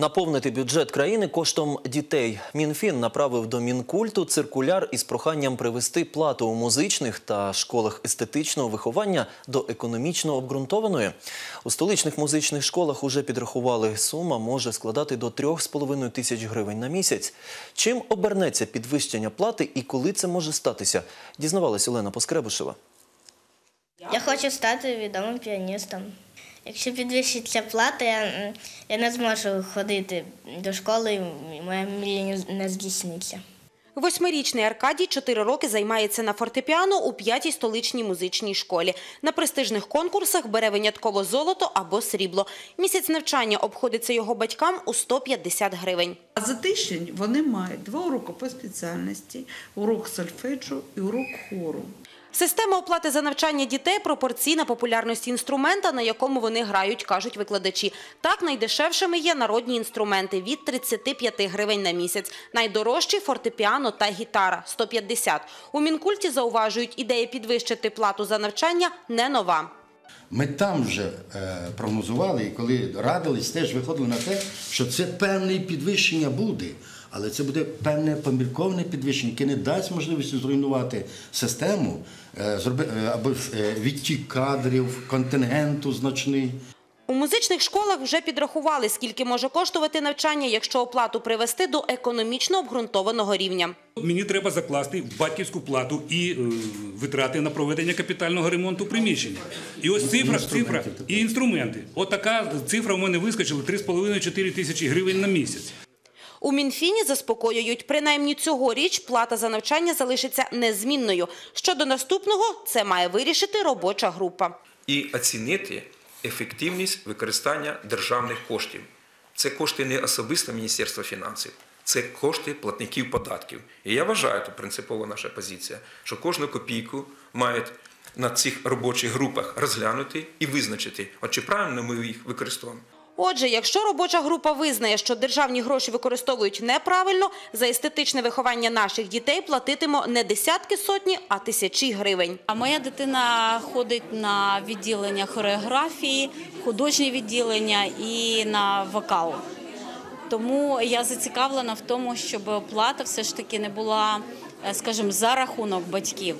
Наповнити бюджет країни коштом дітей. Мінфін направив до Мінкульту циркуляр із проханням привести плату у музичних та школах естетичного виховання до економічно обґрунтованої. У столичних музичних школах уже підрахували, сума може складати до 3,5 тисяч гривень на місяць. Чим обернеться підвищення плати і коли це може статися? Дізнавалась Олена Поскребушева. Я хочу стати відомим піаністом. Якщо підвищиться плата, я, я не зможу ходити до школи, і моя мрія не- здійсниться. Восьмирічний Аркадій чотири роки займається на фортепіано у п'ятій столичній музичній школі. На престижних конкурсах бере винятково золото або срібло. Місяць навчання обходиться його батькам у 150 гривень. А за тиждень вони мають два уроки по спеціальності, урок сольфеджу і урок хору. Система оплати за навчання дітей пропорційна популярності інструмента, на якому вони грають, кажуть викладачі. Так, найдешевшими є народні інструменти – від 35 гривень на місяць. Найдорожчі – фортепіано та гітара – 150. У Мінкульті зауважують, ідея підвищити плату за навчання не нова. Ми там вже е, прогнозували, і коли радились, теж виходили на те, що це певне підвищення буде. Але це буде певне помірковане підвищення, яке не дасть можливості зруйнувати систему е, е, або е, відтік кадрів, контингенту значний. У музичних школах вже підрахували, скільки може коштувати навчання, якщо оплату привести до економічно обґрунтованого рівня. Мені треба закласти в батьківську плату і витрати на проведення капітального ремонту приміщення. І ось цифра, цифра і інструменти. От цифра в мене вискочила 3,5-4 тисячі гривень на місяць. У Мінфіні заспокоюють, принаймні цьогоріч плата за навчання залишиться незмінною. Щодо наступного, це має вирішити робоча група. і оцінити ефективність використання державних коштів. Це кошти не особисто Міністерства фінансів, це кошти платників податків. І я вважаю, то принципова наша позиція, що кожну копійку мають на цих робочих групах розглянути і визначити, от чи правильно ми їх використовуємо. Отже, якщо робоча група визнає, що державні гроші використовують неправильно, за естетичне виховання наших дітей платитимо не десятки сотні, а тисячі гривень. А моя дитина ходить на відділення хореографії, художнє відділення і на вокал. Тому я зацікавлена в тому, щоб оплата все ж таки не була, е, скажімо, за рахунок батьків.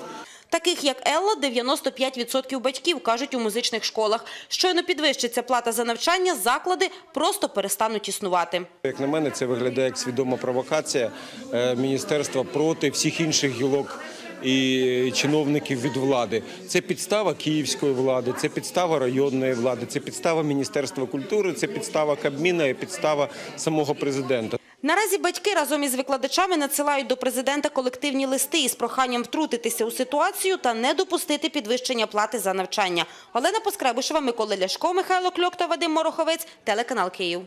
Таких як Елла, 95% батьків кажуть у музичних школах. Щойно підвищиться плата за навчання, заклади просто перестануть існувати. Як на мене, це виглядає як свідома провокація е, міністерства проти всіх інших гілок і чиновників від влади. Це підстава київської влади, це підстава районної влади, це підстава Міністерства культури, це підстава Кабміна і підстава самого президента. Наразі батьки разом із викладачами надсилають до президента колективні листи із проханням втрутитися у ситуацію та не допустити підвищення плати за навчання. Олена Поскребушева, Микола Ляшко, Михайло Кльок та Вадим Мороховець, телеканал Київ.